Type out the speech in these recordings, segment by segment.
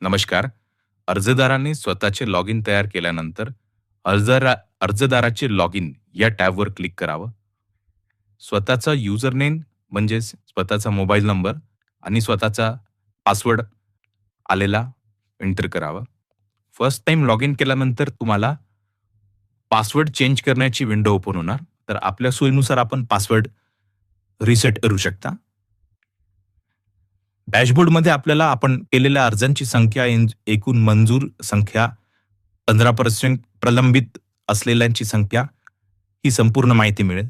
नमस्कार. अर्जदाराने स्वतःचे log in तयार केल्यानंतर अर्जरा अर्जदाराचे लॉग इन या टॅबवर क्लिक करावं. स्वतःचा युजर नेम म्हणजेच स्वतःचा मोबाईल नंबर आणि स्वतःचा पासवर्ड आलेला एंटर करावा. फर्स्ट टाइम लॉग इन केल्यानंतर तुम्हाला पासवर्ड चेंज करण्याची विंडो ओपन होणार. तर आपल्या सोयीनुसार आपण पासवर्ड रिसेट करू शकता. डॅशबोर्डमध्ये आपल्याला आपण केलेल्या अर्जांची संख्या एकूण मंजूर संख्या पंधरा पर्सेंट प्रलंबित असलेल्यांची संख्या ही संपूर्ण माहिती मिळेल.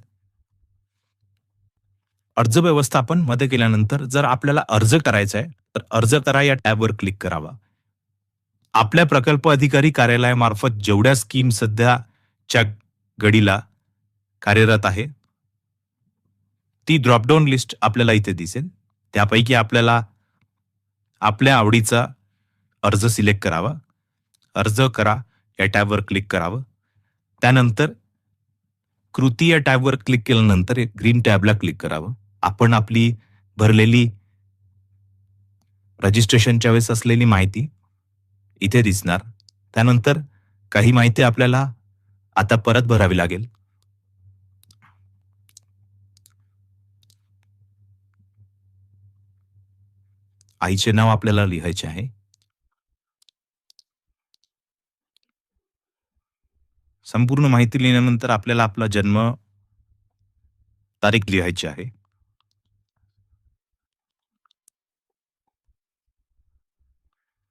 अर्ज व्यवस्थापनमध्ये केल्यानंतर जर आपल्याला अर्ज करायचा आहे तर अर्ज करा या टॅबवर क्लिक करावा. आपल्या प्रकल्प अधिकारी कार्यालयामार्फत जेवढ्या स्कीम सध्याच्या घडीला कार्यरत आहे ती ड्रॉपडाऊन लिस्ट आपल्याला इथे दिसेल. त्यापैकी आपल्याला आपल्या आवडीचा अर्ज सिलेक्ट करावा. अर्ज करा या टॅबवर क्लिक करावं. त्यानंतर कृती या टॅबवर क्लिक केल्यानंतर एक ग्रीन टॅबला क्लिक करावं. आपण आपली भरलेली रजिस्ट्रेशनच्या वेळेस असलेली माहिती इथे दिसणार. त्यानंतर काही माहिती आपल्याला आता परत भरावी लागेल. आईचे नाव आपल्याला लिहायचे आहे. संपूर्ण माहिती लिहिल्यानंतर आपल्याला आपला जन्म तारीख लिहायची आहे.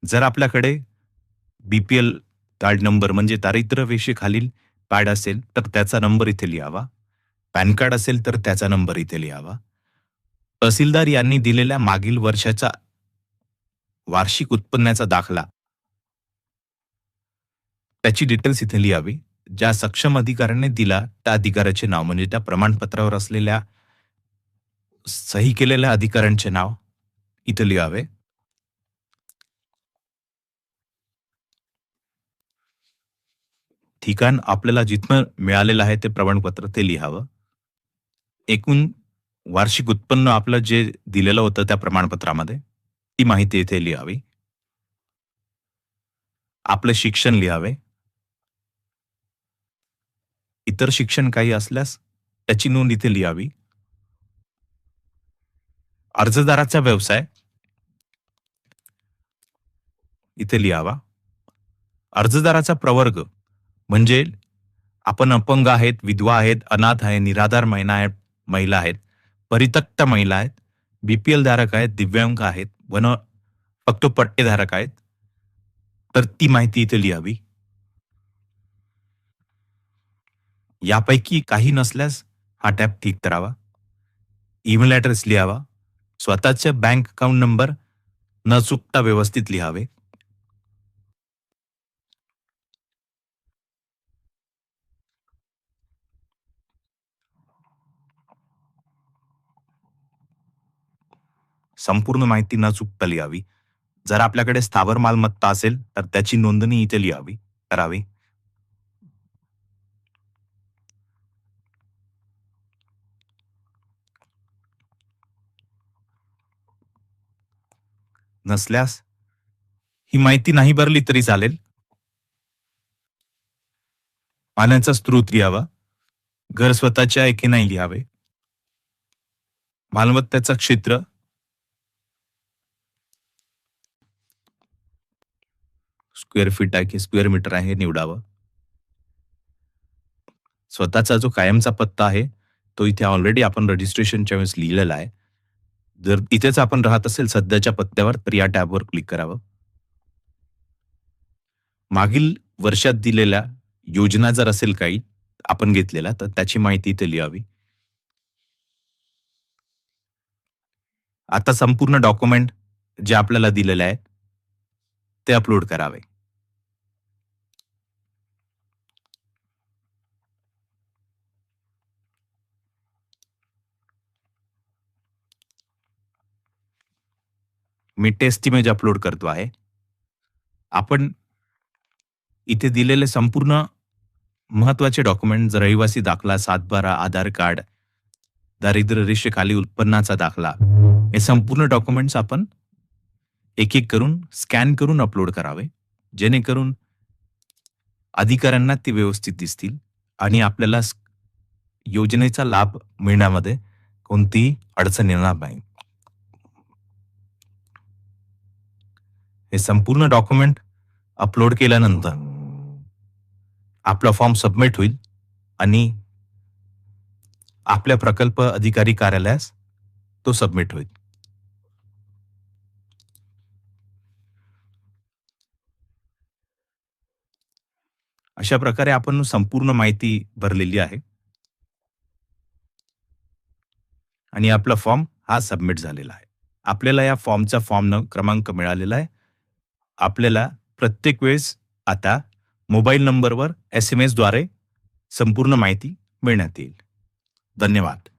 जर आपल्याकडे बीपीएल कार्ड नंबर म्हणजे दारिद्र्य रेषेखालील कार्ड असेल तर त्याचा नंबर इथे लिहावा. पॅन कार्ड असेल तर त्याचा नंबर इथे लिहावा. तहसीलदार यांनी दिलेल्या मागील वर्षाचा वार्षिक उत्पन्नाचा दाखला. त्याची डिटेल्स इथे लिहावी. ज्या सक्षम अधिकाऱ्याने दिला त्या अधिकाऱ्याचे नाव म्हणजे त्या प्रमाणपत्रावर असलेल्या सही केलेल्या अधिकाऱ्यांचे नाव इथे लिहावे. ठिकाण आपल्याला जिथं मिळालेलं आहे ते प्रमाणपत्र ते लिहावं. एकूण वार्षिक उत्पन्न आपलं जे दिलेलं होतं त्या प्रमाणपत्रामध्ये. ती माहिती इथे लिहावी. आपलं शिक्षण लिहावे. इतर शिक्षण काही असल्यास त्याची नोंद इथे लिहावी. अर्जदाराचा व्यवसाय इथे लिहावा. अर्जदाराचा प्रवर्ग म्हणजे आपण अपंग आहेत विधवा आहेत अनाथ आहे निराधार महिला आहेत महिला आहेत परितक्त महिला आहेत बीपीएल धारक आहेत दिव्यांग आहेत वन फक्त पट्टेधारक आहेत तर ती माहिती इथे लिहावी. यापैकी काही नसल्यास हा टॅब ठीक करावा. ईमेल ॲड्रेस लिहावा. स्वतःचे बँक अकाउंट नंबर न चुकता व्यवस्थित लिहावे. संपूर्ण माहिती न चुकता लिहावी. जर आपल्याकडे स्थावर मालमत्ता असेल तर त्याची नोंदणी इथे लिहावी. करावी. नसल्यास ही माहिती नाही भरली तरी चालेल. पाण्याचा स्रोत लिहावा. घर स्वतःचे आहे की नाही लिहावे. मालमत्तेचं क्षेत्र स्क्वेअर फीट आहे की स्क्वेअर मीटर आहे हे निवडावं. स्वतःचा जो कायमचा पत्ता आहे तो इथे ऑलरेडी आपण रजिस्ट्रेशनच्या वेळेस लिहिलेला आहे. जर इथेच आपण राहत असेल सध्याच्या पत्त्यावर तर या टॅबवर क्लिक करावं. मागील वर्षात दिलेल्या योजना जर असेल काही आपण घेतलेला तर त्याची माहिती इथे लिहावी. आता संपूर्ण डॉक्युमेंट जे आपल्याला दिलेले आहे ते अपलोड करावे. मी टेस्ट इमेज अपलोड करतो आहे. आपण इथे दिलेले संपूर्ण महत्त्वाचे डॉक्युमेंट रहिवासी दाखला सातबारा आधार कार्ड दारिद्र्य रेषेखाली उत्पन्नाचा दाखला हे संपूर्ण डॉक्युमेंट्स आपण एक एक करून स्कॅन करून अपलोड करावे. जेणेकरून अधिकाऱ्यांना ते व्यवस्थित दिसतील आणि आपल्याला योजनेचा लाभ मिळण्यामध्ये कोणतीही अडचण येणार नाही. हे संपूर्ण डॉक्युमेंट अपलोड केल्यानंतर आपला फॉर्म सबमिट होईल आणि आपल्या प्रकल्प अधिकारी कार्यालयास तो सबमिट होईल. अशा प्रकारे आपण संपूर्ण माहिती भरलेली आहे. आणि आपला फॉर्म हा सबमिट झालेला आहे. आपल्याला या फॉर्मचा फॉर्म क्रमांक मिळालेला आहे. आपल्याला प्रत्येक वेळेस आता मोबाईल नंबरवर एस एम एसद्वारे संपूर्ण माहिती मिळण्यात येईल. धन्यवाद.